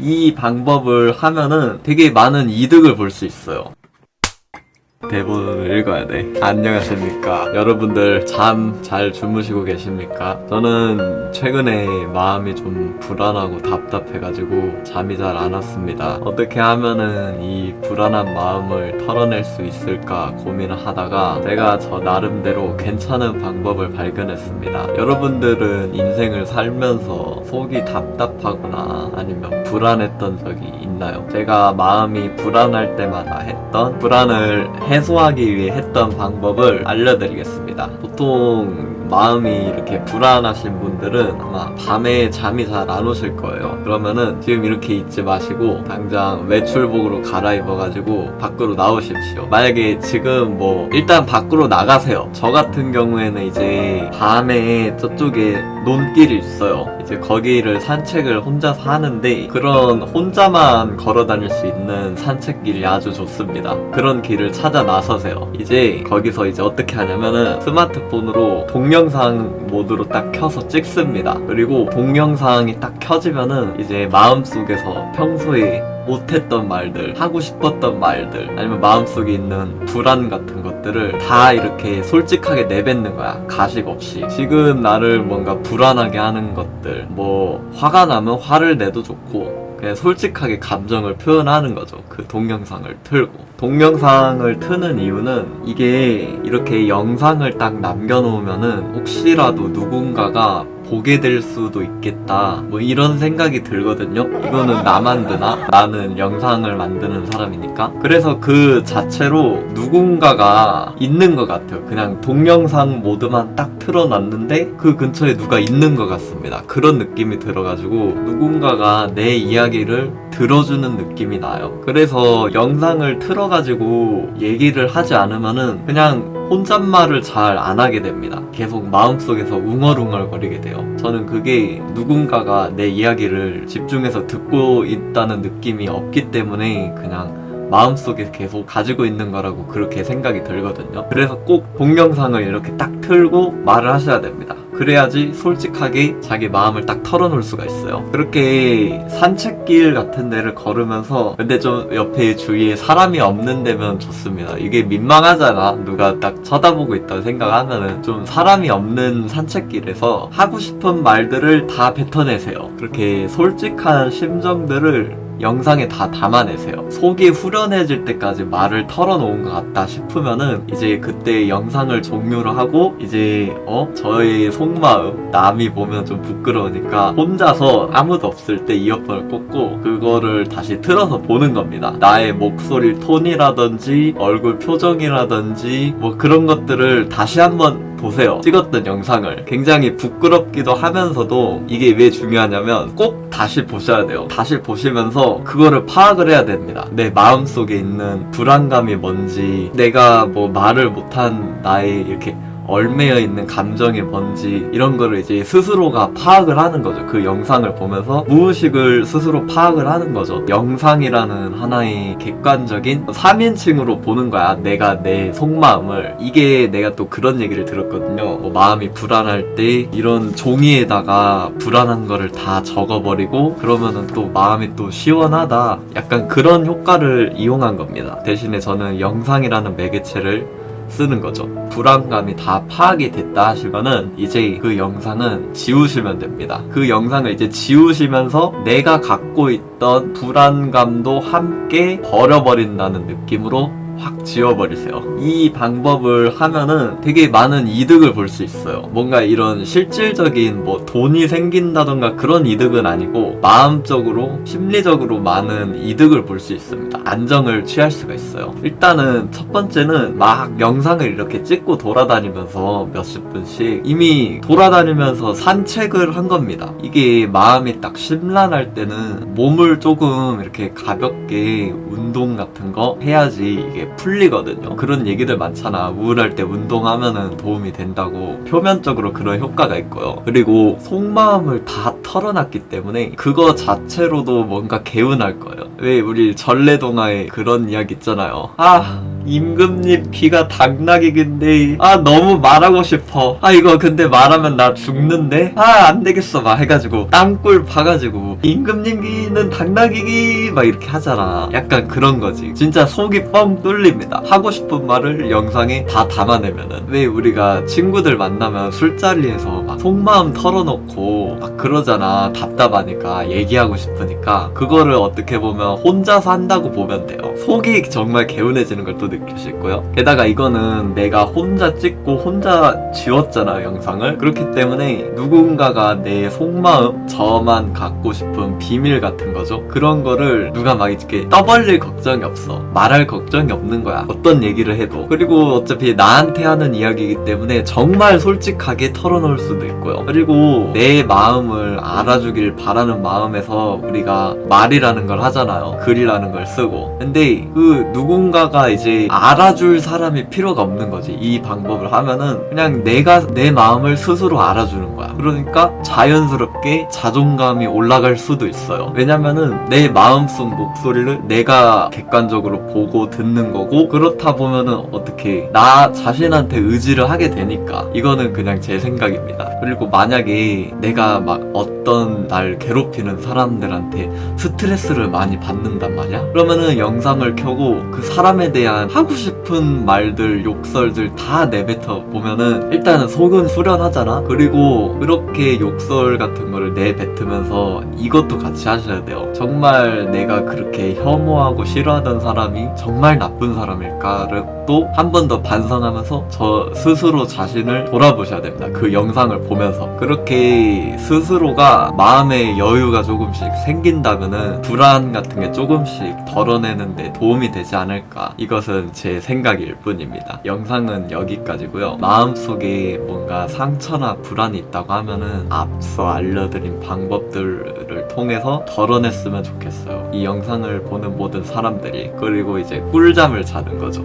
이 방법을 하면은 되게 많은 이득을 볼 수 있어요. 대본을 읽어야 돼. 안녕하십니까. 여러분들 잠 잘 주무시고 계십니까? 저는 최근에 마음이 좀 불안하고 답답해가지고 잠이 잘 안 왔습니다. 어떻게 하면은 이 불안한 마음을 털어낼 수 있을까 고민을 하다가 제가 저 나름대로 괜찮은 방법을 발견했습니다. 여러분들은 인생을 살면서 속이 답답하거나 아니면 불안했던 적이 있나요? 제가 마음이 불안할 때마다 했던 불안을 해소하기 위해 했던 방법을 알려드리겠습니다. 보통 마음이 이렇게 불안하신 분들은 아마 밤에 잠이 잘 안 오실 거예요. 그러면은 지금 이렇게 있지 마시고 당장 외출복으로 갈아입어가지고 밖으로 나오십시오. 만약에 지금 뭐 일단 밖으로 나가세요. 저 같은 경우에는 이제 밤에 저쪽에 논길이 있어요. 이제 거기를 산책을 혼자서 하는데 그런 혼자만 걸어 다닐 수 있는 산책길이 아주 좋습니다. 그런 길을 찾아 나서세요. 이제 거기서 이제 어떻게 하냐면은 스마트폰으로 동 영상 모드로 딱 켜서 찍습니다. 그리고 동영상이 딱 켜지면은 이제 마음속에서 평소에 못했던 말들, 하고 싶었던 말들, 아니면 마음속에 있는 불안 같은 것들을 다 이렇게 솔직하게 내뱉는 거야. 가식 없이. 지금 나를 뭔가 불안하게 하는 것들, 뭐, 화가 나면 화를 내도 좋고, 그냥 솔직하게 감정을 표현하는 거죠. 그 동영상을 틀고. 동영상을 트는 이유는 이게 이렇게 영상을 딱 남겨놓으면은 혹시라도 누군가가 보게 될 수도 있겠다. 뭐 이런 생각이 들거든요. 이거는 나만 드나? 나는 영상을 만드는 사람이니까. 그래서 그 자체로 누군가가 있는 것 같아요. 그냥 동영상 모드만 딱 틀어놨는데 그 근처에 누가 있는 것 같습니다. 그런 느낌이 들어가지고 누군가가 내 이야기를 들어주는 느낌이 나요. 그래서 영상을 틀어가지고 얘기를 하지 않으면은 그냥 혼잣말을 잘 안 하게 됩니다. 계속 마음속에서 웅얼웅얼거리게 돼요. 저는 그게 누군가가 내 이야기를 집중해서 듣고 있다는 느낌이 없기 때문에 그냥 마음속에 계속 가지고 있는 거라고 그렇게 생각이 들거든요. 그래서 꼭 동영상을 이렇게 딱 틀고 말을 하셔야 됩니다. 그래야지 솔직하게 자기 마음을 딱 털어놓을 수가 있어요. 그렇게 산책길 같은 데를 걸으면서 근데 좀 옆에 주위에 사람이 없는 데면 좋습니다. 이게 민망하잖아. 누가 딱 쳐다보고 있다고 생각하면은 좀 사람이 없는 산책길에서 하고 싶은 말들을 다 뱉어내세요. 그렇게 솔직한 심정들을 영상에 다 담아내세요. 속이 후련해질 때까지 말을 털어놓은 것 같다 싶으면은 이제 그때 영상을 종료를 하고 이제 어 저의 속마음 남이 보면 좀 부끄러우니까 혼자서 아무도 없을 때 이어폰을 꽂고 그거를 다시 틀어서 보는 겁니다. 나의 목소리 톤이라든지 얼굴 표정이라든지 뭐 그런 것들을 다시 한번 보세요. 찍었던 영상을. 굉장히 부끄럽기도 하면서도 이게 왜 중요하냐면 꼭 다시 보셔야 돼요. 다시 보시면서 그거를 파악을 해야 됩니다. 내 마음속에 있는 불안감이 뭔지, 내가 뭐 말을 못한 나의 이렇게 얼매여 있는 감정이 뭔지 이런 거를 이제 스스로가 파악을 하는 거죠. 그 영상을 보면서 무의식을 스스로 파악을 하는 거죠. 영상이라는 하나의 객관적인 3인칭으로 보는 거야. 내가 내 속마음을. 이게 내가 또 그런 얘기를 들었거든요. 뭐 마음이 불안할 때 이런 종이에다가 불안한 거를 다 적어버리고 그러면은 또 마음이 또 시원하다. 약간 그런 효과를 이용한 겁니다. 대신에 저는 영상이라는 매개체를 쓰는 거죠. 불안감이 다 파악이 됐다 하시면은 이제 그 영상은 지우시면 됩니다. 그 영상을 이제 지우시면서 내가 갖고 있던 불안감도 함께 버려버린다는 느낌으로 확 지워버리세요. 이 방법을 하면은 되게 많은 이득을 볼 수 있어요. 뭔가 이런 실질적인 뭐 돈이 생긴다던가 그런 이득은 아니고 마음적으로 심리적으로 많은 이득을 볼 수 있습니다. 안정을 취할 수가 있어요. 일단은 첫 번째는 막 영상을 이렇게 찍고 돌아다니면서 몇십 분씩 이미 돌아다니면서 산책을 한 겁니다. 이게 마음이 딱 심란할 때는 몸을 조금 이렇게 가볍게 운동 같은 거 해야지 이게 풀리거든요. 그런 얘기들 많잖아. 우울할 때 운동하면은 도움이 된다고. 표면적으로 그런 효과가 있고요. 그리고 속마음을 다 털어놨기 때문에 그거 자체로도 뭔가 개운할 거예요. 왜 우리 전래동화에 그런 이야기 있잖아요. 아, 임금님 귀가 당나귀 근데 아 너무 말하고 싶어. 아 이거 근데 말하면 나 죽는데? 아 안되겠어. 막 해가지고 땅굴 파가지고 임금님 귀는 당나귀 귀막 이렇게 하잖아. 약간 그런 거지. 진짜 속이 뻥 뚫립니다. 하고 싶은 말을 영상에 다 담아내면은. 왜 우리가 친구들 만나면 술자리에서 막 속마음 털어놓고 막 그러잖아. 답답하니까 얘기하고 싶으니까. 그거를 어떻게 보면 혼자서 한다고 보면 돼요. 속이 정말 개운해지는 걸 또 느낄 수 있고요. 게다가 이거는 내가 혼자 찍고 혼자 지웠잖아 영상을. 그렇기 때문에 누군가가 내 속마음 저만 갖고 싶은 비밀 같은 거죠. 그런 거를 누가 막 이렇게 떠벌릴 걱정이 없어. 말할 걱정이 없는 거야. 어떤 얘기를 해도. 그리고 어차피 나한테 하는 이야기이기 때문에 정말 솔직하게 털어놓을 수도 있고요. 그리고 내 마음 을 알아주길 바라는 마음에서 우리가 말이라는 걸 하잖아요. 글이라는 걸 쓰고. 근데 그 누군가가 이제 알아줄 사람이 필요가 없는 거지. 이 방법을 하면은 그냥 내가 내 마음을 스스로 알아주는 거야. 그러니까 자연스럽게 자존감이 올라갈 수도 있어요. 왜냐면은 내 마음속 목소리를 내가 객관적으로 보고 듣는 거고 그렇다 보면은 어떻게 나 자신한테 의지를 하게 되니까. 이거는 그냥 제 생각입니다. 그리고 만약에 막 어떤 날 괴롭히는 사람들한테 스트레스를 많이 받는단 말이야? 그러면은 영상을 켜고 그 사람에 대한 하고 싶은 말들 욕설들 다 내뱉어 보면은 일단은 속은 후련하잖아? 그리고 그렇게 욕설 같은 거를 내뱉으면서 이것도 같이 하셔야 돼요. 정말 내가 그렇게 혐오하고 싫어하던 사람이 정말 나쁜 사람일까를 또 한 번 더 반성하면서 저 스스로 자신을 돌아보셔야 됩니다. 그 영상을 보면서. 그렇게 스스로가 마음의 여유가 조금씩 생긴다면은 불안 같은 게 조금씩 덜어내는데 도움이 되지 않을까. 이것은 제 생각일 뿐입니다. 영상은 여기까지고요. 마음속에 뭔가 상처나 불안이 있다고 하면은 앞서 알려드린 방법들을 통해서 덜어냈으면 좋겠어요. 이 영상을 보는 모든 사람들이 그리고 이제 꿀잠을 자는 거죠